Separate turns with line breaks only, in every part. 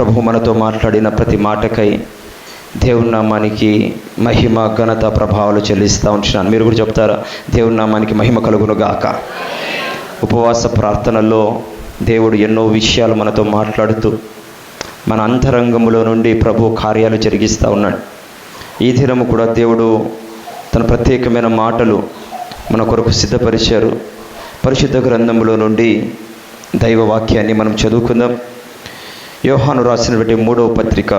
ప్రభు మనతో మాట్లాడిన ప్రతి మాటకై దేవుని నామానికి మహిమ ఘనత ప్రభావాలు చెల్లిస్తూ ఉంటున్నాను. మీరు కూడా చెప్తారా? దేవుని నామానికి మహిమ కలుగును గాక. ఉపవాస ప్రార్థనలో దేవుడు ఎన్నో విషయాలు మనతో మాట్లాడుతూ మన అంతరంగంలో నుండి ప్రభు కార్యాలు జరిగిస్తూ ఉన్నాడు. ఈ దినము కూడా దేవుడు తన ప్రత్యేకమైన మాటలు మన కొరకు సిద్ధపరిచారు. పరిశుద్ధ గ్రంథంలో నుండి దైవ వాక్యాన్ని మనం చదువుకుందాం. యోహాను రాసినటువంటి మూడవ పత్రిక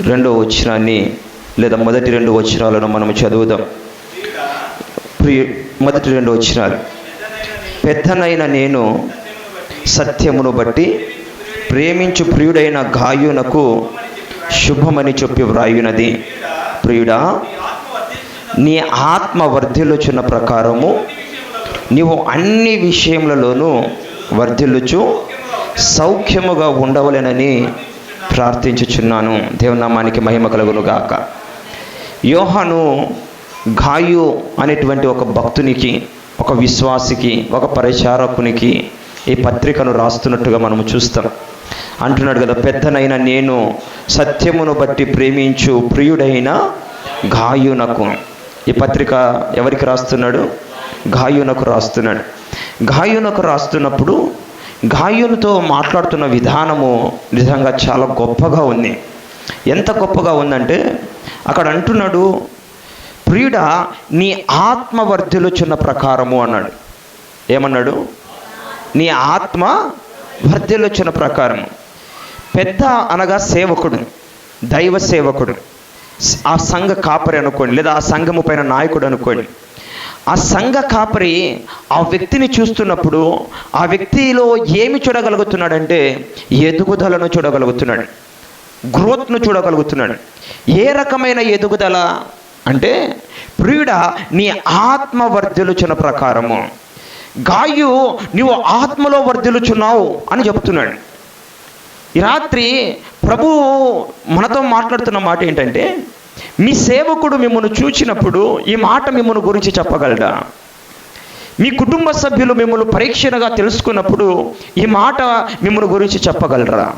రెండవ వచనాన్ని లేదా మొదటి రెండు వచనాలను మనం చదువుదాం. ప్రియ మొదటి రెండు వచనాలు. పెద్దనైన నేను సత్యమును బట్టి ప్రేమించు ప్రియుడైన గాయునకు శుభమని చెప్పి వ్రాయునది. ప్రియుడా నీ ఆత్మ వర్ధిల్లుచున్న ప్రకారము నీవు అన్ని విషయములలోనూ వర్ధిల్లుచు సౌఖ్యముగా ఉండవలెనని ప్రార్థించుచున్నాను. దేవునామానికి మహిమ కలుగును గాక యోహాను గాయు అనేటువంటి ఒక భక్తునికి ఒక విశ్వాసికి ఒక పరిచారకునికి ఈ పత్రికను రాస్తున్నట్టుగా మనము చూస్తాం. అంటున్నాడు కదా పెద్దనైన నేను సత్యమును బట్టి ప్రేమించు ప్రియుడైన గాయునకు. ఈ పత్రిక ఎవరికి రాస్తున్నాడు? గాయునకు రాస్తున్నాడు. గాయునకు రాస్తున్నప్పుడు గాయునితో మాట్లాడుతున్న విధానము నిజంగా చాలా గొప్పగా ఉంది. ఎంత గొప్పగా ఉందంటే అక్కడ అంటున్నాడు ప్రియుడ నీ ఆత్మ చిన్న ప్రకారము అన్నాడు. ఏమన్నాడు? నీ ఆత్మ వర్ధిల్లుచున్న ప్రకారము. పెద్ద అనగా సేవకుడు దైవ సేవకుడు. ఆ సంఘ కాపరి అనుకోండి లేదా ఆ సంఘము పైన నాయకుడు అనుకోండి ఆ సంఘ కాపరి ఆ వ్యక్తిని చూస్తున్నప్పుడు ఆ వ్యక్తిలో ఏమి చూడగలుగుతున్నాడంటే ఎదుగుదలను చూడగలుగుతున్నాడు గ్రోత్ను చూడగలుగుతున్నాడు. ఏ రకమైన ఎదుగుదల అంటే ప్రియుడ నీ ఆత్మ వర్ధిల్లుచున్న ప్రకారము. గాయు నీవు ఆత్మలో వర్ధిల్లుచున్నావు అని చెబుతున్నాడు ఈ రాత్రి ప్రభు మనతో మాట్లాడుతున్న మాట ఏంటంటే మీ సేవకుడు మిమ్మల్ని చూచినప్పుడు ఈ మాట మిమ్మల్ని గురించి చెప్పగలడా? మీ కుటుంబ సభ్యులు మిమ్మల్ని పరీక్షణగా తెలుసుకున్నప్పుడు ఈ మాట మిమ్మల్ని గురించి చెప్పగలరా?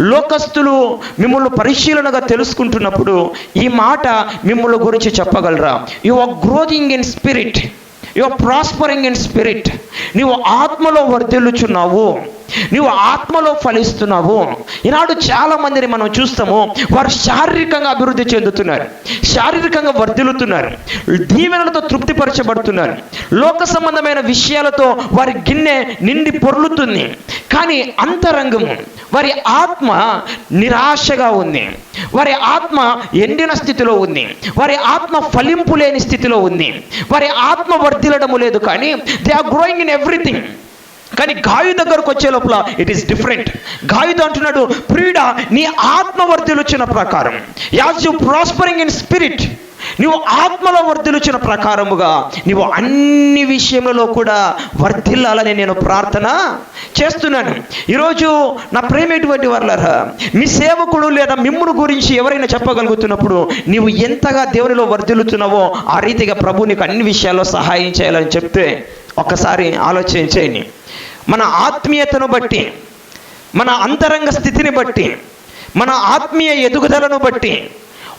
లోకస్తులు మిమ్మల్ని పరిశీలనగా తెలుసుకుంటున్నప్పుడు ఈ మాట మిమ్మల్ని గురించి చెప్పగలరా? You are growing in spirit you are prospering in spirit నీవు ఆత్మలో వర్ధిల్లుచున్నావు. నీవు ఆత్మలో ఫలిస్తున్నావు. ఈనాడు చాలా మందిని మనం చూస్తాము వారు శారీరకంగా అభివృద్ధి చెందుతున్నారు శారీరకంగా వర్ధిల్లుతున్నారు దీవెనలతో తృప్తిపరచబడుతున్నారు లోక సంబంధమైన విషయాలతో వారి గిన్నె నిండి పొర్లుతుంది. కానీ అంతరంగము వారి ఆత్మ నిరాశగా ఉంది. వారి ఆత్మ ఎండిన స్థితిలో ఉంది. వారి ఆత్మ ఫలింపు లేని స్థితిలో ఉంది. వారి ఆత్మ వర్ధిల్లడము లేదు కానీ they are growing in everything కానీ గాయు దగ్గరకు వచ్చే లోపల ఇట్ ఈస్ డిఫరెంట్ గాయుతో అంటున్నాడు ప్రియుడ నీ ఆత్మ వర్ధిలుచిన ప్రకారం as you prospering in spirit నీవు ఆత్మలో వర్ధిలుచిన ప్రకారముగా నీవు అన్ని విషయములలో కూడా వర్ధిల్లాలని నేను ప్రార్థన చేస్తున్నాను. ఈరోజు నా ప్రేమ ఎటువంటి వర్లరా మీ సేవకుడు లేదా మిమ్మును గురించి ఎవరైనా చెప్పగలుగుతున్నప్పుడు నీవు ఎంతగా దేవునిలో వర్ధిల్లుతున్నావో ఆ రీతిగా ప్రభు నీకు అన్ని విషయాల్లో సహాయం చేయాలని చెప్తే ఒక్కసారి ఆలోచన చేయండి. మన ఆత్మీయతను బట్టి మన అంతరంగ స్థితిని బట్టి మన ఆత్మీయ ఎదుగుదలను బట్టి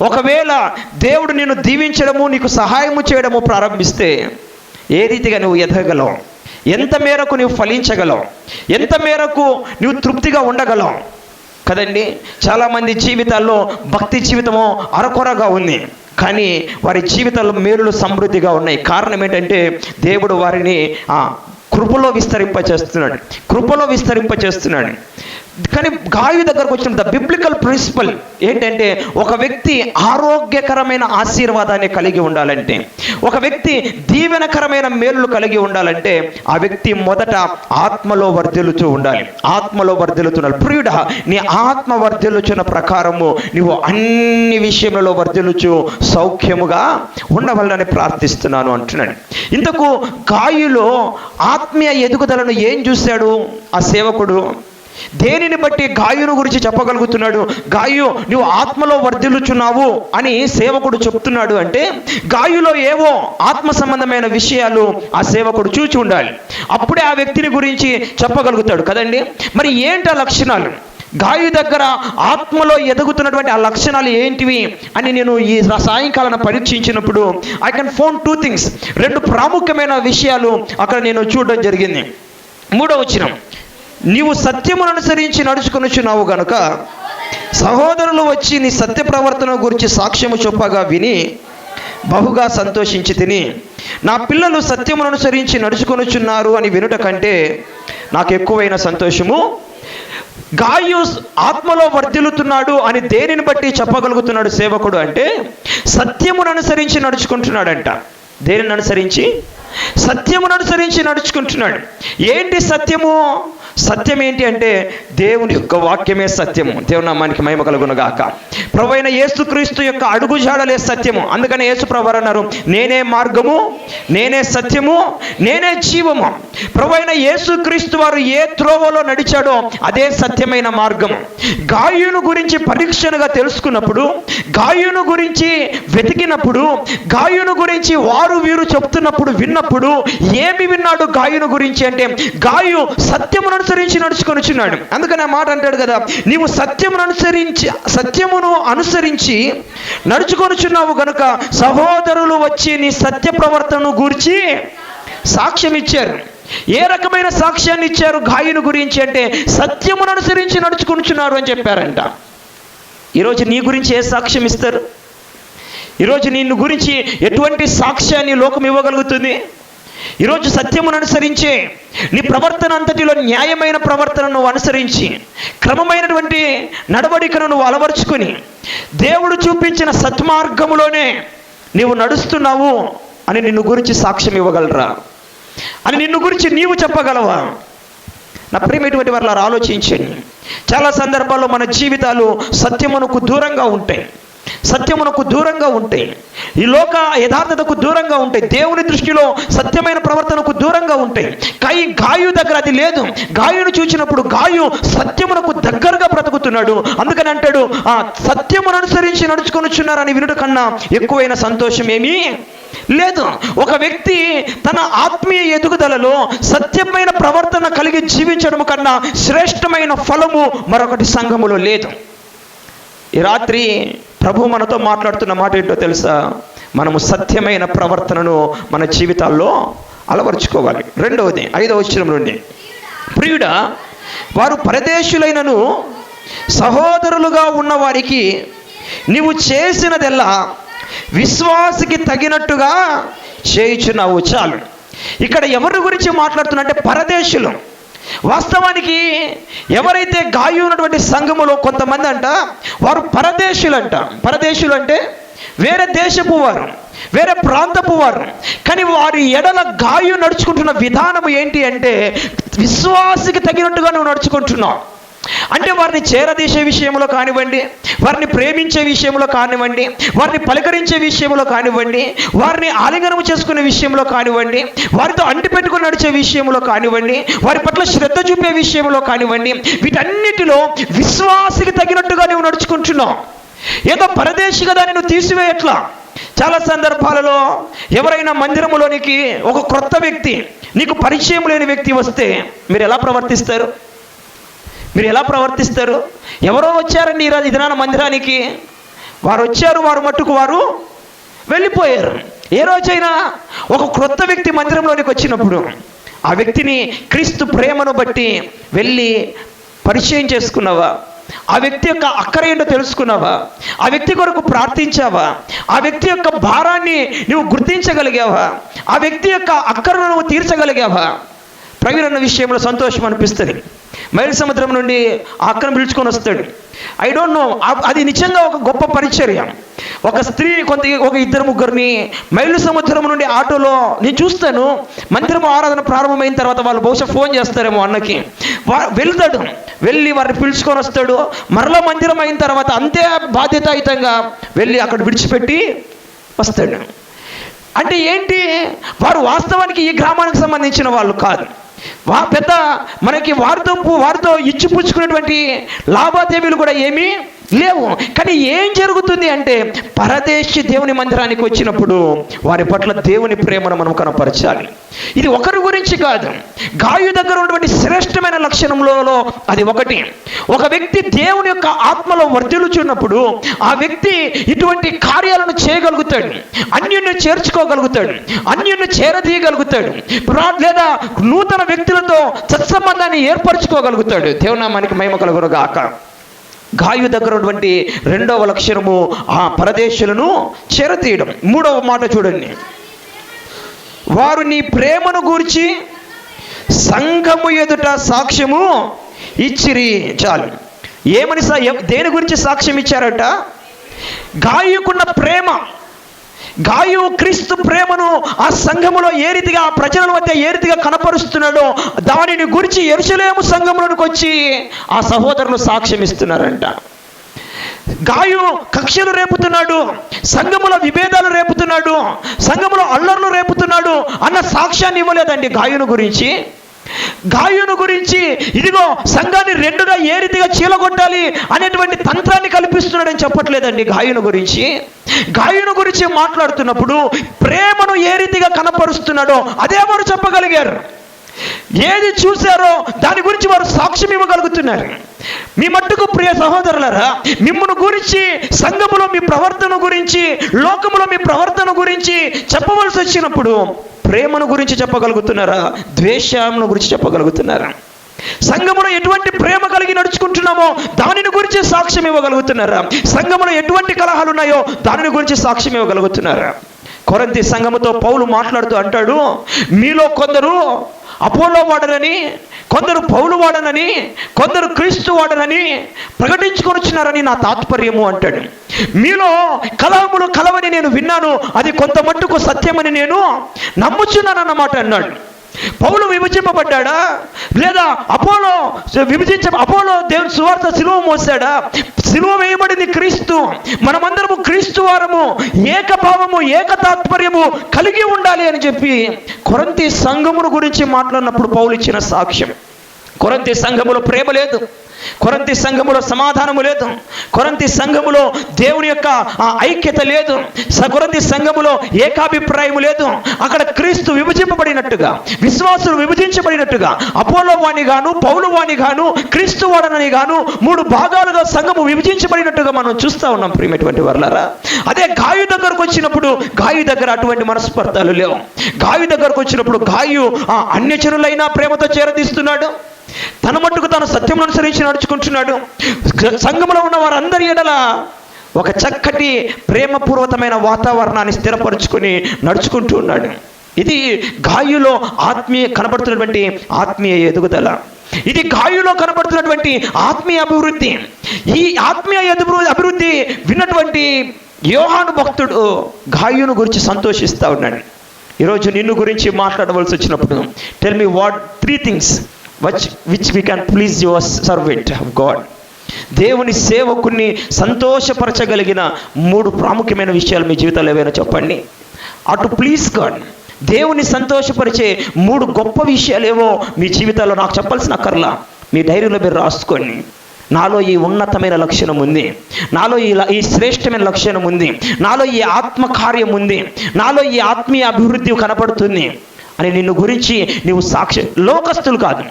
ఒకవేళ దేవుడు నిన్ను దీవించడము నీకు సహాయము చేయడము ప్రారంభిస్తే ఏ రీతిగా నువ్వు ఎదగలవు ఎంత మేరకు నువ్వు ఫలించగలవు? ఎంత మేరకు నువ్వు తృప్తిగా ఉండగలవు? కదండి చాలామంది జీవితాల్లో భక్తి జీవితము అరకొరగా ఉంది. కానీ వారి జీవితాల్లో మేలులు సమృద్ధిగా ఉన్నాయి. కారణం ఏంటంటే దేవుడు వారిని కృపలో విస్తరింపచేస్తున్నాడు. కృపలో విస్తరింపచేస్తున్నాడు. కానీ గాయు దగ్గరకు వచ్చిన ద బిబ్లికల్ ప్రిన్సిపల్ ఏంటంటే ఒక వ్యక్తి ఆరోగ్యకరమైన ఆశీర్వాదాన్ని కలిగి ఉండాలంటే ఒక వ్యక్తి దీవెనకరమైన మేలులు కలిగి ఉండాలంటే ఆ వ్యక్తి మొదట ఆత్మలో వర్ధిల్లుతూ ఉండాలి. ఆత్మలో వర్ధిల్లుతున్నాడు ప్రియుడ నీ ఆత్మ వర్ధిల్లుచున్న ప్రకారము నీవు అన్ని విషయములలో వర్ధిల్లుచు సౌఖ్యముగా ఉండవాలని ప్రార్థిస్తున్నాను అంటున్నాడు. ఇంతకు గాయులో ఆత్మీయ ఎదుగుదలను ఏం చూశాడు? ఆ సేవకుడు దేనిని బట్టి గాయును గురించి చెప్పగలుగుతున్నాడు? గాయు నువ్వు ఆత్మలో వర్ధిల్లుచున్నావు అని సేవకుడు చెప్తున్నాడు అంటే గాయులో ఏవో ఆత్మ సంబంధమైన విషయాలు ఆ సేవకుడు చూచి ఉండాలి. అప్పుడే ఆ వ్యక్తిని గురించి చెప్పగలుగుతాడు కదండి? మరి ఏంటి ఆ లక్షణాలు? గాయు దగ్గర ఆత్మలో ఎదుగుతున్నటువంటి ఆ లక్షణాలు ఏంటివి అని నేను ఈ రా- సాయంకాలం పరీక్షించినప్పుడు I can phone two things రెండు ప్రాముఖ్యమైన విషయాలు అక్కడ నేను చూడడం జరిగింది. మూడవ వచ్చిన నీవు సత్యమును అనుసరించి నడుచుకొనుచున్నావు గనుక సహోదరులు వచ్చి నీ సత్య ప్రవర్తన గురించి సాక్ష్యము చొప్పగా విని బహుగా సంతోషించి తిని నా పిల్లలు సత్యమును అనుసరించి నడుచుకొనుచున్నారు అని వినుట కంటే నాకు ఎక్కువైన సంతోషము. గాయు ఆత్మలో వర్ధిల్లుతున్నాడు అని దేనిని బట్టి చెప్పగలుగుతున్నాడు సేవకుడు అంటే సత్యమును అనుసరించి నడుచుకుంటున్నాడంట. దేనిని అనుసరించి? సత్యమును అనుసరించి నడుచుకుంటున్నాడు. ఏంటి సత్యము? సత్యం ఏంటి అంటే దేవుని యొక్క వాక్యమే సత్యము. దేవుని నామానికి మహిమ కలుగును గాక ప్రభు అయిన యేసుక్రీస్తు యొక్క అడుగుజాడలే సత్యము. అందుకని యేసు ప్రభు అన్నారు నేనే మార్గము నేనే సత్యము నేనే జీవము. ప్రభు అయిన యేసుక్రీస్తు వారు ఏ త్రోవలో నడిచాడో అదే సత్యమైన మార్గము. గాయును గురించి పరీక్షణగా తెలుసుకున్నప్పుడు గాయును గురించి వెతికినప్పుడు గాయును గురించి వారు వీరు చెప్తున్నప్పుడు విన్నప్పుడు ఏమి విన్నాడు గాయును గురించి అంటే గాయు సత్యమును అనుసరించి నడుచుకొనిచున్నాడు అందుకని ఆ మాట అంటాడు కదా నీవు సత్యమును అనుసరించి సత్యమును అనుసరించి నడుచుకొనుచున్నావు గనుక సహోదరులు వచ్చి నీ సత్య ప్రవర్తనను గూర్చి సాక్ష్యం ఇచ్చారు. ఏ రకమైన సాక్ష్యాన్ని ఇచ్చారు? గాయను గురించి అంటే సత్యమును అనుసరించి నడుచుకుంటున్నారు అని చెప్పారంట. ఈరోజు నీ గురించి ఏ సాక్ష్యం ఇస్తారు? ఈరోజు నిన్ను గురించి ఎటువంటి సాక్ష్యాన్ని లోకం ఇవ్వగలుగుతుంది? ఈరోజు సత్యమును అనుసరించే నీ ప్రవర్తన అంతటిలో న్యాయమైన ప్రవర్తనను నువ్వు అనుసరించి క్రమమైనటువంటి నడవడికను నువ్వు అలవర్చుకొని దేవుడు చూపించిన సత్మార్గములోనే నీవు నడుస్తున్నావు అని నిన్ను గురించి సాక్ష్యం ఇవ్వగలరా? అని నిన్ను గురించి నీవు చెప్పగలవా? నా ప్రేమటువంటి వారు ఆలోచించండి. చాలా సందర్భాల్లో మన జీవితాలు సత్యమునకు దూరంగా ఉంటాయి. సత్యమునకు దూరంగా ఉంటాయి. ఈ లోక యథార్థతకు దూరంగా ఉంటాయి. దేవుని దృష్టిలో సత్యమైన ప్రవర్తనకు దూరంగా ఉంటాయి. కై గాయు దగ్గర అది లేదు. గాయును చూసినప్పుడు గాయు సత్యమునకు దగ్గరగా బ్రతుకుతున్నాడు. అందుకని అంటాడు ఆ సత్యమును అనుసరించి నడుచుకొనిచున్నారని వినుట కన్నా ఎక్కువైన సంతోషం ఏమీ లేదు. ఒక వ్యక్తి తన ఆత్మీయ ఎదుగుదలలో సత్యమైన ప్రవర్తన కలిగి జీవించడం కన్నా శ్రేష్టమైన ఫలము మరొకటి సంఘములో లేదు. ఈ రాత్రి ప్రభు మనతో మాట్లాడుతున్న మాట ఏంటో తెలుసా? మనము సత్యమైన ప్రవర్తనను మన జీవితాల్లో అలవరుచుకోవాలి. రెండవది ఐదవ వచ్చిన నుండి. ప్రియుడ వారు పరదేశులైనను సహోదరులుగా ఉన్న వారికి నీవు చేసినదెల్లా విశ్వాసికి తగినట్టుగా చేయుచున్నావు చాలు. ఇక్కడ ఎవరి గురించి మాట్లాడుతున్నా అంటే పరదేశులు. వాస్తవానికి ఎవరైతే గాయు ఉన్నటువంటి సంఘములో కొంతమంది అంట వారు పరదేశులంట. పరదేశులు అంటే వేరే దేశపు వారు వేరే ప్రాంతపు వారు. కానీ వారి ఎడల గాయు నడుచుకుంటున్న విధానం ఏంటి అంటే విశ్వాసికి తగినట్టుగా నువ్వు నడుచుకుంటున్నావు. అంటే వారిని చేరదీసే విషయంలో కానివ్వండి వారిని ప్రేమించే విషయంలో కానివ్వండి వారిని పలకరించే విషయంలో కానివ్వండి వారిని ఆలింగనం చేసుకునే విషయంలో కానివ్వండి వారితో అంటిపెట్టుకుని నడిచే విషయంలో కానివ్వండి వారి పట్ల శ్రద్ధ చూపే విషయంలో కానివ్వండి వీటన్నిటిలో విశ్వాసికి తగినట్టుగా నువ్వు నడుచుకుంటున్నావు. ఏదో పరదేశిగా దాన్ని నువ్వు తీసివేయట్లా. చాలా సందర్భాలలో ఎవరైనా మందిరములోనికి ఒక క్రొత్త వ్యక్తి నీకు పరిచయం లేని వ్యక్తి వస్తే మీరు ఎలా ప్రవర్తిస్తారు? మీరు ఎలా ప్రవర్తిస్తారు? ఎవరో వచ్చారండి ఈరోజు ఇదినాన మందిరానికి? వారు వచ్చారు వారు మట్టుకు వారు వెళ్ళిపోయారు. ఏ రోజైనా ఒక క్రొత్త వ్యక్తి మందిరంలోనికి వచ్చినప్పుడు ఆ వ్యక్తిని క్రీస్తు ప్రేమను బట్టి వెళ్ళి పరిచయం చేసుకున్నావా? ఆ వ్యక్తి యొక్క అక్కర ఏంటో తెలుసుకున్నావా? ఆ వ్యక్తి కొరకు ప్రార్థించావా? ఆ వ్యక్తి యొక్క భారాన్ని నువ్వు గుర్తించగలిగావా? ఆ వ్యక్తి యొక్క అక్కరను నువ్వు తీర్చగలిగావా? ప్రవీణ విషయంలో సంతోషం అనిపిస్తుంది. మైలు సముద్రం నుండి అక్కను పిలుచుకొని వస్తాడు. ఐ డోంట్ నో అది నిజంగా ఒక గొప్ప పరిచర్య. ఒక స్త్రీ కొంత ఒక ఇద్దరు ముగ్గురిని మైలు సముద్రం నుండి ఆటోలో నేను చూస్తాను. మందిరం ఆరాధన ప్రారంభమైన తర్వాత వాళ్ళు బహుశా ఫోన్ చేస్తారేమో అన్నకి. వా- వెళ్తాడు. వెళ్ళి వారిని పిలుచుకొని వస్తాడు. మరలా మందిరం అయిన తర్వాత అంతే బాధ్యతాయుతంగా వెళ్ళి అక్కడ విడిచిపెట్టి వస్తాడు. అంటే ఏంటి? వారు వాస్తవానికి ఈ గ్రామానికి సంబంధించిన వాళ్ళు కాదు. వా పెద్ద మనకి వారితో పు- వారితో ఇచ్చిపుచ్చుకునేటువంటి లావాదేవీలు కూడా ఏమీ? లేవు. కానీ ఏం జరుగుతుంది అంటే పరదేశి దేవుని మందిరానికి వచ్చినప్పుడు వారి పట్ల దేవుని ప్రేమను మనం కనపరచాలి. ఇది ఒకరి గురించి కాదు. గాయు దగ్గర ఉన్నటువంటి శ్రేష్టమైన లక్షణంలో అది ఒకటి. ఒక వ్యక్తి దేవుని యొక్క ఆత్మలో వర్ధిల్చున్నప్పుడు ఆ వ్యక్తి ఇటువంటి కార్యాలను చేయగలుగుతాడు. అన్యుని చేర్చుకోగలుగుతాడు. అన్యుని చేరదీయగలుగుతాడు. లేదా నూతన వ్యక్తులతో సత్సంబంధాన్ని ఏర్పరచుకోగలుగుతాడు. దేవునామానికి మహిమ కలుగురుగాక గాయు దగ్గర ఉన్నటువంటి రెండవ లక్షణము ఆ పరదేశులను చెరతీయడం. మూడవ మాట చూడండి. వారు నీ ప్రేమను గూర్చి సంఘము ఎదుట సాక్ష్యము ఇచ్చిరి చాలు. ఏమని దేని గురించి సాక్ష్యం ఇచ్చారట? గాయకున్న ప్రేమ. గాయు క్రీస్తు ప్రేమను ఆ సంఘములో ఏ రీతిగా ఆ ప్రజల మధ్య ఏ రీతిగా కనపరుస్తున్నాడో దానిని గురించి ఎరుసలేము సంఘములోనికి వచ్చి ఆ సహోదరులు సాక్ష్యం ఇస్తున్నారంట. గాయు కక్షలు రేపుతున్నాడు సంఘములో విభేదాలు రేపుతున్నాడు సంఘములో అల్లర్లు రేపుతున్నాడు అన్న సాక్ష్యాన్ని ఇవ్వలేదండి గాయును గురించి. గాయును గురించి ఇదిగో సంఘాన్ని రెండుగా ఏ రీతిగా చీలగొట్టాలి అనేటువంటి తంత్రాన్ని కల్పిస్తున్నాడని చెప్పట్లేదండి గాయును గురించి. గాయను గురించి మాట్లాడుతున్నప్పుడు ప్రేమను ఏ రీతిగా కనపరుస్తున్నాడో అదే వారు చెప్పగలిగారు. ఏది చూశారో దాని గురించి వారు సాక్ష్యం ఇవ్వగలుగుతున్నారు. మీ మట్టుకు ప్రియ సహోదరులరా మిమ్మల్ని గురించి సంఘములో మీ ప్రవర్తన గురించి లోకములో మీ ప్రవర్తన గురించి చెప్పవలసి వచ్చినప్పుడు ప్రేమను గురించి చెప్పగలుగుతున్నారా ద్వేషమును గురించి చెప్పగలుగుతున్నారా? సంఘములో ఎటువంటి ప్రేమ కలిగి నడుచుకుంటున్నామో దానిని గురించి సాక్ష్యం ఇవ్వగలుగుతున్నారా? సంఘములో ఎటువంటి కలహాలు ఉన్నాయో దానిని గురించి సాక్ష్యం ఇవ్వగలుగుతున్నారా? కొరంతి సంఘముతో పౌలు మాట్లాడుతూ అంటాడు మీలో కొందరు అపోలో వాడనని కొందరు పౌలు వాడనని కొందరు క్రీస్తు వాడనని ప్రకటించుకొని వచ్చినారని నా తాత్పర్యము అంటాడు. మీలో కలహములు కలవని నేను విన్నాను అది కొంత మట్టుకు సత్యమని నేను నమ్ముచున్నానన్నమాట అన్నాడు. పౌలు విభజింపబడ్డా లేదా అపోలో విభజించ అపోలో దేవుని సువార్త సిలువ మోసాడా సిలువ వేయబడింది క్రీస్తు. మనమందరము క్రీస్తు వారము ఏకభావము ఏక తాత్పర్యము కలిగి ఉండాలి అని చెప్పి కొరంతి సంఘమును గురించి మాట్లాడినప్పుడు పౌలు ఇచ్చిన సాక్ష్యం. కొరంతి సంఘములో ప్రేమ లేదు. కొరంతి సంఘములో సమాధానము లేదు. కొరంతి సంఘములో దేవుని యొక్క ఆ ఐక్యత లేదు. స- కొరంతి సంఘములో ఏకాభిప్రాయము లేదు. అక్కడ క్రీస్తు విభజింపబడినట్టుగా విశ్వాసులు విభజించబడినట్టుగా అపోలో వాణి గాను పౌలు వాణి గాను క్రీస్తు వాడనని గాను మూడు భాగాలుగా సంఘము విభజించబడినట్టుగా మనం చూస్తా ఉన్నాం ప్రియమైనటువంటి వర్లారా. అదే గాయు దగ్గరకు వచ్చినప్పుడు గాయు దగ్గర అటువంటి మనస్పర్ధాలు లేవు. గాయు దగ్గరకు వచ్చినప్పుడు గాయు ఆ అన్యచరులైన ప్రేమతో చేరదీస్తున్నాడు. తన మట్టుకు తాను సత్యం అనుసరించి నడుచుకుంటున్నాడు. సంఘంలో ఉన్న వారందరి ఎడల ఒక చక్కటి ప్రేమపూర్వకమైన వాతావరణాన్ని స్థిరపరుచుకొని నడుచుకుంటూ ఉన్నాడు. ఇది గాయులో ఆత్మీయ కనబడుతున్నటువంటి ఆత్మీయ ఎదుగుదల. ఇది గాయులో కనబడుతున్నటువంటి ఆత్మీయ అభివృద్ధి. ఈ ఆత్మీయ ఎదుగు అభివృద్ధి విన్నటువంటి యోహాను భక్తుడు గాయును గురించి సంతోషిస్తూ ఉన్నాడు. ఈరోజు నిన్ను గురించి మాట్లాడవలసి వచ్చినప్పుడు tell me what three things which which we can please your servant of God దేవుని సేవకుని సంతోషపరచగలిగిన మూడు ప్రాముఖ్యమైన విషయాలు మీ జీవితంలో ఏవైనా చెప్పండి. అటు ప్లీజ్ గాడ్ దేవుని సంతోషపరిచే మూడు గొప్ప విషయాలు ఏవో మీ జీవితాల్లో నాకు చెప్పాల్సిన అక్కర్లా మీ డైరీలో మీరు రాసుకోండి. నాలో ఈ ఉన్నతమైన లక్షణం ఉంది. నాలో ఈ ఈ శ్రేష్టమైన లక్షణం ఉంది. నాలో ఈ ఆత్మకార్యం ఉంది. నాలో ఈ ఆత్మీయ అభివృద్ధి కనపడుతుంది. అని నిన్ను గురించి నువ్వు సాక్షి లోకస్తులు కాదు.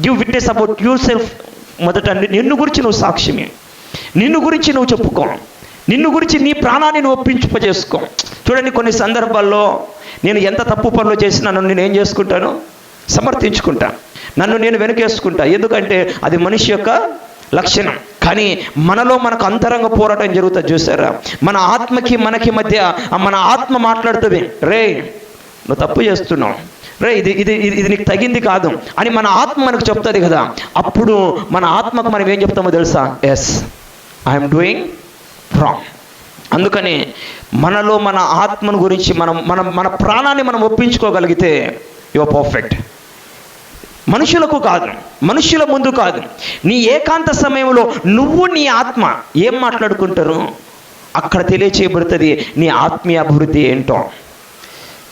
Give witness about yourself మొదట నిన్ను గురించి నువ్వు సాక్ష్యమే నిన్ను గురించి నువ్వు చెప్పుకో. నిన్ను గురించి నీ ప్రాణాన్ని నువ్వు ఒప్పించుపజేసుకో చూడండి కొన్ని సందర్భాల్లో నేను ఎంత తప్పు పనులు చేసినా నన్ను నేను ఏం చేసుకుంటాను? సమర్థించుకుంటా. నన్ను నేను వెనకేసుకుంటా. ఎందుకంటే అది మనిషి యొక్క లక్షణం. కానీ మనలో మనకు అంతరంగ పోరాటం జరుగుతుంది చూసారా? మన ఆత్మకి మనకి మధ్య మన ఆత్మ మాట్లాడుతుంది. రే నువ్వు తప్పు చేస్తున్నావు. రే ఇది ఇది ఇది ఇది నీకు తగింది కాదు. అని మన ఆత్మ మనకు చెప్తుంది కదా. అప్పుడు మన ఆత్మకు మనం ఏం చెప్తామో తెలుసా? ఎస్ ఐఎమ్ డూయింగ్ రాంగ్ అందుకని మనలో మన ఆత్మను గురించి మనం మనం మన ప్రాణాన్ని మనం ఒప్పించుకోగలిగితే యువర్ పర్ఫెక్ట్ మనుషులకు కాదు. మనుషుల ముందు కాదు. నీ ఏకాంత సమయంలో నువ్వు నీ ఆత్మ ఏం మాట్లాడుకుంటారు? అక్కడ తెలియచేయబడుతుంది నీ ఆత్మీయ అభివృద్ధి ఏంటో.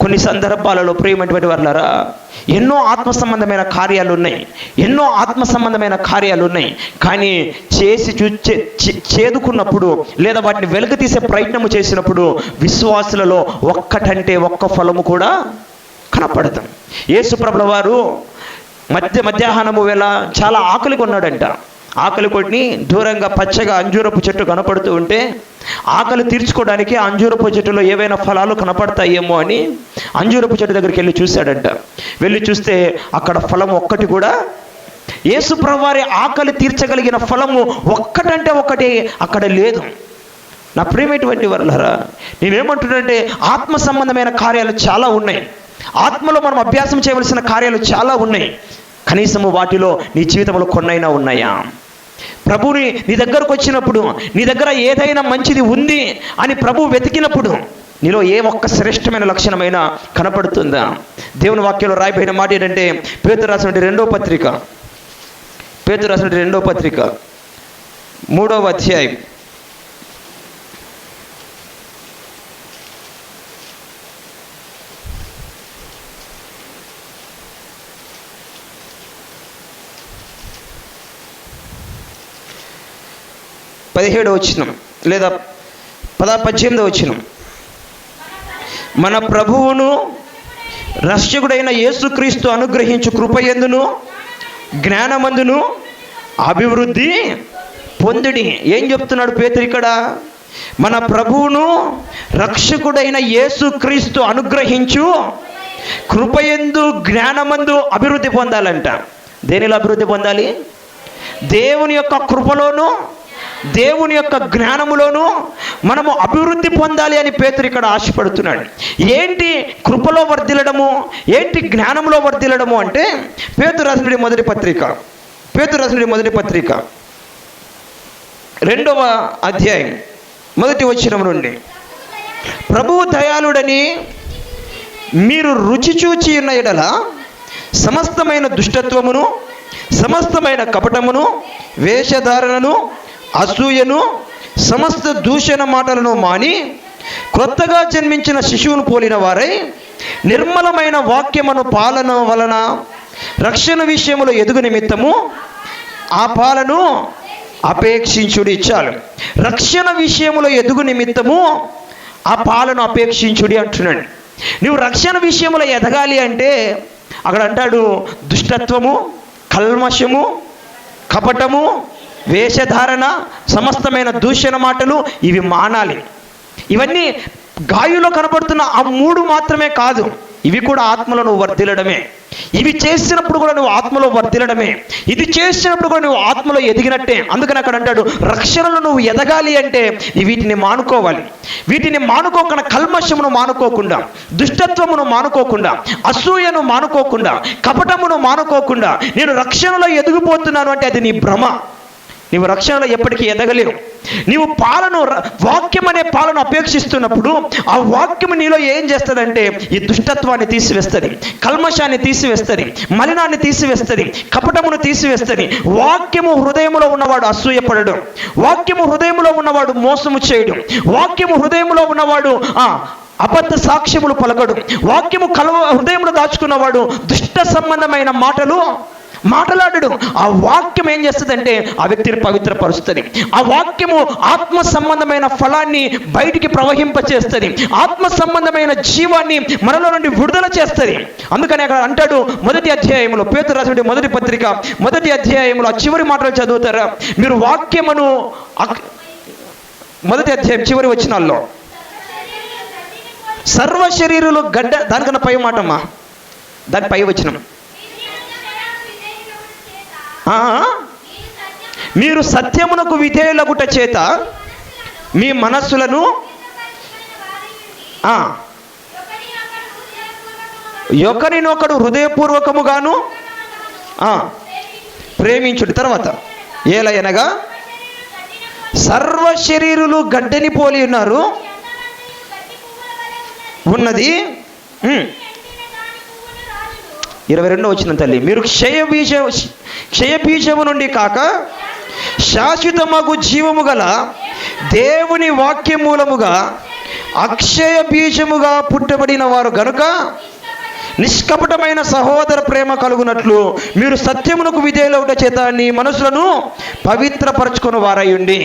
కొన్ని సందర్భాలలో ప్రియమైనటువంటి వర్లరా ఎన్నో ఆత్మ సంబంధమైన కార్యాలు ఉన్నాయి. ఎన్నో ఆత్మ సంబంధమైన కార్యాలు ఉన్నాయి. కానీ చేసి చూచే చేదుకున్నప్పుడు లేదా వాటిని వెలుగు తీసే ప్రయత్నము చేసినప్పుడు విశ్వాసులలో ఒక్కటంటే ఒక్క ఫలము కూడా కనపడతాం యేసుప్రభుల వారు మధ్య మధ్యాహ్నము వేళ చాలా ఆకలి కొన్నాడంట ఆకలి కొట్టి దూరంగా పచ్చగా అంజూరపు చెట్టు కనపడుతూ ఉంటే ఆకలి తీర్చుకోవడానికి అంజూరపు చెట్టులో ఏవైనా ఫలాలు కనపడతాయేమో అని అంజూరపు చెట్టు దగ్గరికి వెళ్ళి చూశాడంట. వెళ్ళి చూస్తే అక్కడ ఫలం ఒక్కటి కూడా యేసుప్రభు వారి ఆకలి తీర్చగలిగిన ఫలము ఒక్కటంటే ఒకటి అక్కడ లేదు. నా ప్రేమటువంటి వరలరా నేనేమంటున్నానంటే ఆత్మ సంబంధమైన కార్యాలు చాలా ఉన్నాయి. ఆత్మలో మనం అభ్యాసం చేయవలసిన కార్యాలు చాలా ఉన్నాయి. కనీసము వాటిలో నీ జీవితంలో కొన్నైనా ఉన్నాయా? ప్రభుని నీ దగ్గరకు వచ్చినప్పుడు నీ దగ్గర ఏదైనా మంచిది ఉంది అని ప్రభు వెతికినప్పుడు నీలో ఏ ఒక్క శ్రేష్టమైన లక్షణమైనా కనపడుతుందా? దేవుని వాక్యంలో రాయబడిన మాట ఏంటంటే పేతురు రాసినటువంటి రెండో పత్రిక పేతురు రాసినటువంటి రెండో పత్రిక మూడవ అధ్యాయం. పదిహేడు వచ్చినం లేదా పద పద్దెనిమిది వచ్చినం మన ప్రభువును రక్షకుడైన యేసుక్రీస్తు అనుగ్రహించు కృపయందును జ్ఞానమందును? అభివృద్ధి పొందుడి. ఏం చెప్తున్నాడు పేతురు ఇక్కడ? మన ప్రభువును రక్షకుడైన యేసుక్రీస్తు అనుగ్రహించు కృపయందు జ్ఞానమందు అభివృద్ధి పొందాలంట. దేనిలో అభివృద్ధి పొందాలి? దేవుని యొక్క కృపలోను దేవుని యొక్క జ్ఞానములోను మనము అభివృద్ధి పొందాలి అని పేతురు ఇక్కడ ఆశపడుతున్నాడు. ఏంటి కృపలో వర్ధిల్లడము? ఏంటి జ్ఞానంలో వర్ధిల్లడము అంటే పేతురు మొదటి పత్రిక. పేతురు మొదటి పత్రిక. రెండవ అధ్యాయం మొదటి వచ్చిన నుండి. ప్రభువు దయాళుడని మీరు రుచి చూచి ఉన్న ఎడల సమస్తమైన దుష్టత్వమును సమస్తమైన కపటమును వేషధారణను అసూయను సమస్త దూషణ మాటలను మాని క్రొత్తగా జన్మించిన శిశువును పోలిన వారై నిర్మలమైన వాక్యమును పాలన వలన రక్షణ విషయంలో ఎదుగు నిమిత్తము ఆ పాలను అపేక్షించుడు చాలు రక్షణ విషయంలో ఎదుగు నిమిత్తము ఆ పాలను అపేక్షించుడి అంటున్నాడు. నువ్వు రక్షణ విషయంలో ఎదగాలి అంటే అక్కడ అంటాడు దుష్టత్వము కల్మషము కపటము వేషధారణ సమస్తమైన దూషణ మాటలు ఇవి మానాలి. ఇవన్నీ గాయులో కనబడుతున్న ఆ మూడు మాత్రమే కాదు ఇవి కూడా ఆత్మలో నువ్వు వర్ధిల్లడమే. ఇవి చేసినప్పుడు కూడా నువ్వు ఆత్మలో వర్ధిల్లడమే. ఇది చేసినప్పుడు కూడా నువ్వు ఆత్మలో ఎదిగినట్టే. అందుకని అక్కడ అంటాడు రక్షణలో నువ్వు ఎదగాలి అంటే వీటిని మానుకోవాలి. వీటిని మానుకోకుండా కల్మషమును మానుకోకుండా దుష్టత్వమును మానుకోకుండా అసూయను మానుకోకుండా కపటమును మానుకోకుండా నేను రక్షణలో ఎదిగిపోతున్నాను అంటే అది నీ భ్రమ. నీవు రక్షణలో ఎప్పటికీ ఎదగలేవు. నీవు పాలను వాక్యం అనే పాలను అపేక్షిస్తున్నప్పుడు ఆ వాక్యము నీలో ఏం చేస్తుందంటే ఈ దుష్టత్వాన్ని తీసివేస్తుంది కల్మషాన్ని తీసివేస్తుంది మలినాన్ని తీసివేస్తుంది కపటమును తీసివేస్తుంది. వాక్యము హృదయములో ఉన్నవాడు అసూయపడడం. వాక్యము హృదయంలో ఉన్నవాడు మోసము చేయడం. వాక్యము హృదయములో ఉన్నవాడు ఆ అబద్ధ సాక్ష్యములు పలకడు. వాక్యము కలవ హృదయంలో దాచుకున్నవాడు దుష్ట సంబంధమైన మాటలు మాట్లాడడు. ఆ వాక్యం ఏం చేస్తుందంటే ఆ వ్యక్తిని పవిత్రపరుస్తుంది. ఆ వాక్యము ఆత్మ సంబంధమైన ఫలాన్ని బయటికి ప్రవహింపచేస్తుంది. ఆత్మ సంబంధమైన జీవాన్ని మనలో నుండి విడుదల చేస్తుంది. అందుకని అక్కడ అంటాడు మొదటి అధ్యాయంలో పేతురు రాసిన మొదటి పత్రిక మొదటి అధ్యాయంలో ఆ చివరి మాటలు చదువుతారా? మీరు వాక్యమును మొదటి అధ్యాయం చివరి వచనాల్లో. సర్వ శరీరులు గడ్డ దానికన్నా పై మాటమ్మా. దాని పై వచ్చినాం మీరు సత్యమునకు విధేయులగుట చేత మీ మనస్సులను ఒకరినొకడు హృదయపూర్వకముగాను ప్రేమించుడు. తర్వాత ఏలయనగా సర్వ శరీరులు గడ్డని పోలి ఉన్నారు. ఉన్నది ఇరవై రెండో వచ్చిన తల్లి. మీరు క్షయబీజ క్షయబీజము నుండి కాక శాశ్వతమగు జీవము గల దేవుని వాక్య మూలముగా అక్షయ బీజముగా పుట్టబడిన వారు గనుక నిష్కపటమైన సహోదర ప్రేమ కలుగునట్లు మీరు సత్యమునకు విధేయులవుట చేత నీ మనసులను పవిత్రపరచుకుని వారయ్యండి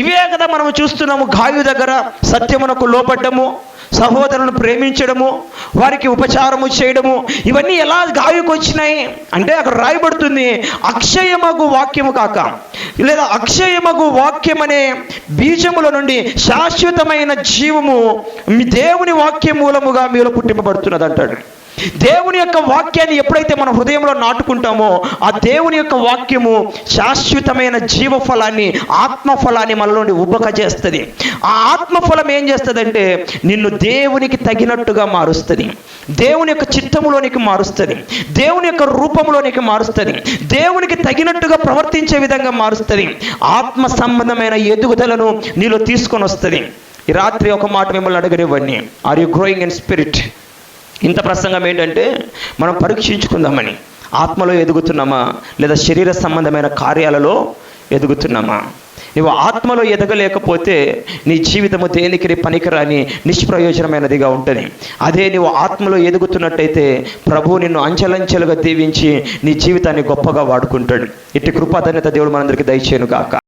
ఇవే కదా మనం చూస్తున్నాము గాయు దగ్గర సత్యమునకు లోపడ్డము సహోదరులను ప్రేమించడము వారికి ఉపచారము చేయడము ఇవన్నీ ఎలా గాయకు వచ్చినాయి? అంటే అక్కడ రాయబడుతుంది అక్షయమగు వాక్యము కాక. లేదా అక్షయమగు వాక్యం అనే బీజముల నుండి శాశ్వతమైన జీవము మీ దేవుని వాక్యం మూలముగా మీలో పుట్టింపబడుతున్నది అంటాడు దేవుని యొక్క వాక్యాన్ని ఎప్పుడైతే మన హృదయంలో నాటుకుంటామో ఆ దేవుని యొక్క వాక్యము శాశ్వతమైన జీవఫలాన్ని ఆత్మఫలాన్ని మనలోని నుండి ఉబ్బక చేస్తుంది ఆ ఆత్మఫలం ఏం చేస్తుందంటే నిన్ను దేవునికి తగినట్టుగా మారుస్తుంది. దేవుని యొక్క చిత్తములోనికి మారుస్తుంది. దేవుని యొక్క రూపంలోనికి మారుస్తుంది. దేవునికి తగినట్టుగా ప్రవర్తించే విధంగా మారుస్తుంది. ఆత్మ సంబంధమైన ఎదుగుదలను నీలో తీసుకొని వస్తుంది రాత్రి ఒక మాట మిమ్మల్ని అడగనివ్వండి. Are you growing in spirit ఇంత ప్రసంగం ఏంటంటే మనం పరీక్షించుకుందామని ఆత్మలో ఎదుగుతున్నామా లేదా శరీర సంబంధమైన కార్యాలలో ఎదుగుతున్నామా? నువ్వు ఆత్మలో ఎదగలేకపోతే నీ జీవితము దేనికి పనికిరాని నిష్ప్రయోజనమైనదిగా ఉంటుంది. అదే నువ్వు ఆత్మలో ఎదుగుతున్నట్టయితే ప్రభు నిన్ను అంచెలంచెలుగా దీవించి నీ జీవితాన్ని గొప్పగా వాడుకుంటాడు. ఇట్టి కృపాధన్యత దేవుడు మనందరికీ దయచేయను కాక